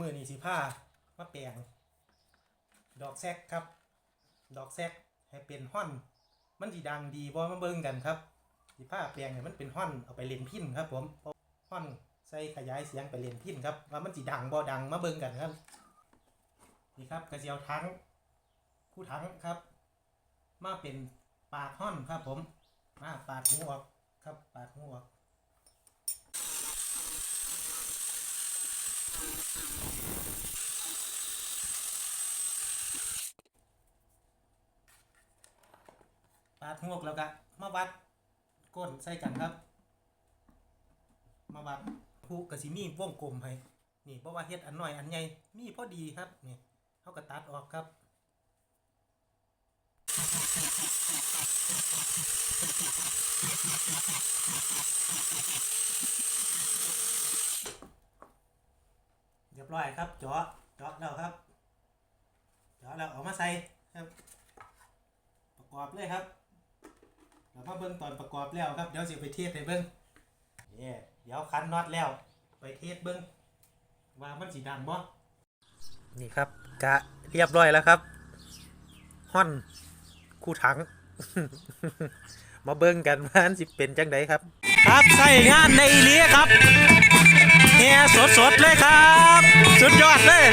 มือนี่สิผ้ามาแปลง ดอกแซกครับ ดอกแซกให้เป็นฮ่อน มันสิดังดีบ่มาเบิ่งกันครับสิผ้าแปลงให้มันเป็นฮ่อนเอาไปเล่นพินครับผมเพราะฮ่อนใส่ขยายเสียงไปเล่นพินครับว่ามันสิดังบ่ดังมาเบิ่งกันครับนี่ครับกระเจียวทั้งคู่ทั้งครับ มาเป็นปากฮ่อนครับผมมาปาดหูออกครับปาดหูออกปาดหวแล้วก็มาวัดก้นใส่กันครับ มาวัดผู้กสิมีวงกลมให้นี่เพราะว่าเฮ็ดอันน้อยอันใหญ่มีพอดีครับนี่เขาก็ตัดออกครับเรียบร้อยครับเจาะเจาะแล้วครับเจาะแล้วออกมาใส่ครับ ประกอบเลยครับ เรามาเบิ่งตอนประกอบแล้วครับ เดี๋ยวสิไปเทสให้เบิ่งนี่เดี๋ยวคันน็อตแล้ว ไปเทสเบิ่งว่ามันสีดังบ่นี่ครับกะเรียบร้อยแล้วครับฮ่อนคู่ถัง มาเบิ่งกันว่ามันสิเป็นจังไดครับ ครับใส่งานในอีหลีครับเฮียสดๆเลยครับ สุดยอดเลย